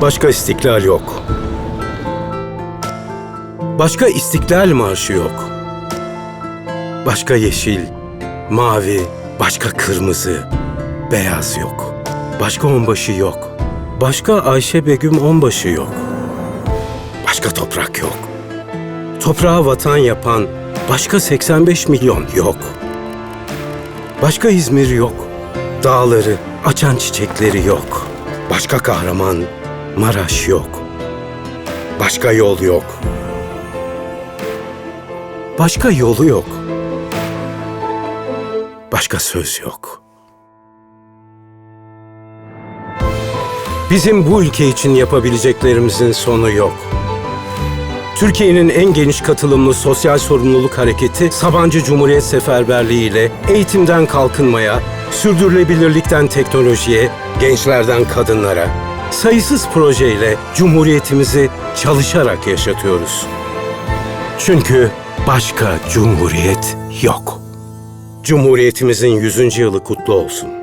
Başka istiklal yok. Başka istiklal marşı yok. Başka yeşil, mavi, başka kırmızı, beyaz yok. Başka onbaşı yok. Başka Ayşe Begüm onbaşı yok. Başka toprak yok. Toprağa vatan yapan başka 85 milyon yok. Başka İzmir yok. Dağları, açan çiçekleri yok. Başka kahraman Maraş yok. Başka yol yok. Başka yolu yok. Başka söz yok. Bizim bu ülke için yapabileceklerimizin sonu yok. Türkiye'nin en geniş katılımlı sosyal sorumluluk hareketi Sabancı Cumhuriyet Seferberliği ile eğitimden kalkınmaya, sürdürülebilirlikten teknolojiye, gençlerden kadınlara, sayısız projeyle Cumhuriyetimizi çalışarak yaşatıyoruz. Çünkü başka cumhuriyet yok. Cumhuriyetimizin 100. yılı kutlu olsun.